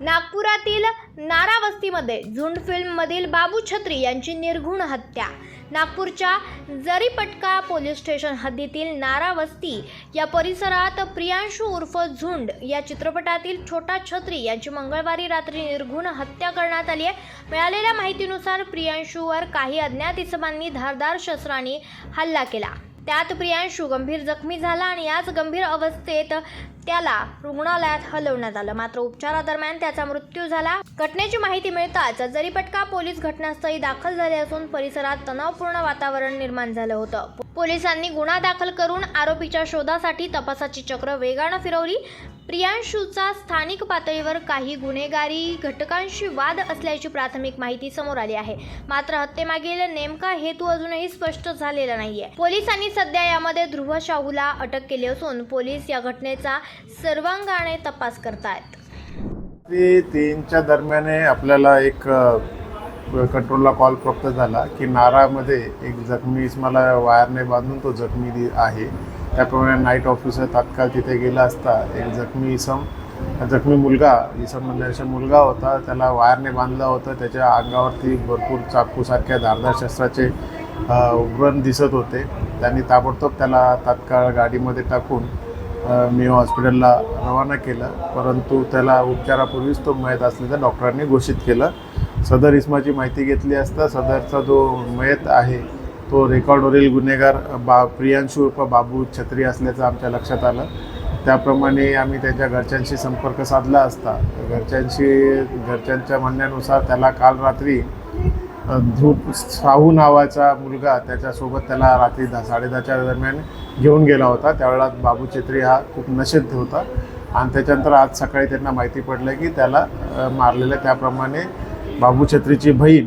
नागपुरातील नारावस्तीमध्ये झुंड फिल्ममधील बाबू छत्री यांची निर्घुण हत्या. नागपूरच्या जरीपटका पोलीस स्टेशन हद्दीतील नारावस्ती या परिसरात प्रियांशू उर्फ झुंड या चित्रपटातील छोटा छत्री यांची मंगळवारी रात्री निर्घुण हत्या करण्यात आली आहे. मिळालेल्या माहितीनुसार प्रियांशूवर काही अज्ञात इसमांनी धारदार शस्त्रांनी हल्ला केला. त्यात प्रियांशू गंभीर जखमी झाला आणि याच गंभीर अवस्थेत त्याला रुग्णालयात हलवण्यात आलं. मात्र उपचारादरम्यान त्याचा मृत्यू झाला. घटनेची माहिती मिळताच जरीपटका पोलीस घटनास्थळी दाखल झाले असून परिसरात तणावपूर्ण वातावरण निर्माण झालं होतं. पोलिसांनी गुन्हा दाखल करून आरोपीच्या शोधासाठी तपासाची चक्र वेगानं फिरवली. प्रियांशूचा स्थानिक पातळीवर काही गुन्हेगारी घटकांशी वाद असल्याची प्राथमिक माहिती समोर आली आहे. मात्र हत्येमागील नेमका हेतू अजूनही स्पष्ट झालेला नाहीये. पोलिसांनी सध्या यामध्ये ध्रुव शाहूला अटक केली असून पोलीस या घटनेचा सर्वांगाने तपास करतायत. रात्री तीनच्या दरम्यान आपल्याला एक कंट्रोलला कॉल प्राप्त झाला की नारामध्ये एक जखमी मला वायरने बांधून तो जखमी दि- आहे. त्याप्रमाणे नाईट ऑफिसर तात्काळ तिथे गेला असता एक जखमी इसम जखमी मुलगा इसम म्हणजे मुलगा होता त्याला वायरने बांधला होतं त्याच्या अंगावरती भरपूर चाकूसारख्या धारदार शस्त्राचे उग्रण दिसत होते. त्यांनी ताबडतोब त्याला तात्काळ गाडीमध्ये टाकून मी हॉस्पिटलला रवाना केलं. परंतु त्याला उपचारापूर्वीच तो मयत असल्याचं डॉक्टरांनी घोषित केलं. सदर इस्माची माहिती घेतली असता सदरचा जो मयत आहे तो रेकॉर्डवरील गुन्हेगार बा प्रियांशू उर्फ बाबू छत्री असल्याचं आमच्या लक्षात आलं. त्याप्रमाणे आम्ही त्याच्या घरच्यांशी संपर्क साधला असता. घरच्यांशी घरच्यांच्या म्हणण्यानुसार त्याला काल रात्री ध्रुव साहू नावाचा मुलगा त्याच्यासोबत त्याला रात्री दहा साडेदहाच्या दरम्यान घेऊन गेला होता. त्यावेळेला बाबू छेत्री हा खूप नशेत होता. आणि त्याच्यानंतर आज सकाळी त्यांना माहिती पडलं की त्याला मारलेलं त्याप्रमाणे बाबू छत्रीची बहीण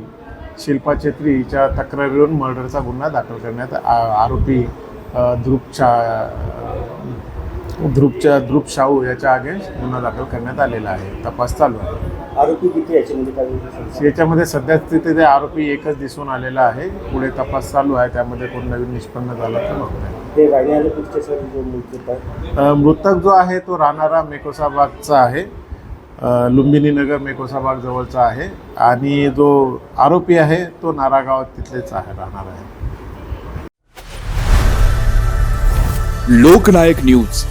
शिल्पा छेत्री हिच्या तक्रारीवरून मर्डरचा गुन्हा दाखल करण्यात आ- आरोपी अ, छा ध्रुवच्या ध्रुव शाहू याच्या अगेन्स्ट गुन्हा दाखल करण्यात आलेला आहे. तपास चालू आहे. आरोपी किती याच्यामध्ये काय सांगता? याच्यामध्ये सध्या स्थितीत आरोपी एकच दिसून आलेला आहे. पुढे तपास चालू आहे. त्यामध्ये कोण नवीन निष्पन्न झालं तर बघतोय मृतक जो आहे तो राहणारा मेकोसाबागचा आहे. लुंबिनी नगर मेकोसाबाग जवळचा आहे. आणि जो आरोपी आहे तो नारागाव तिथलेच आहे राहणार आहे. लोकनायक न्यूज.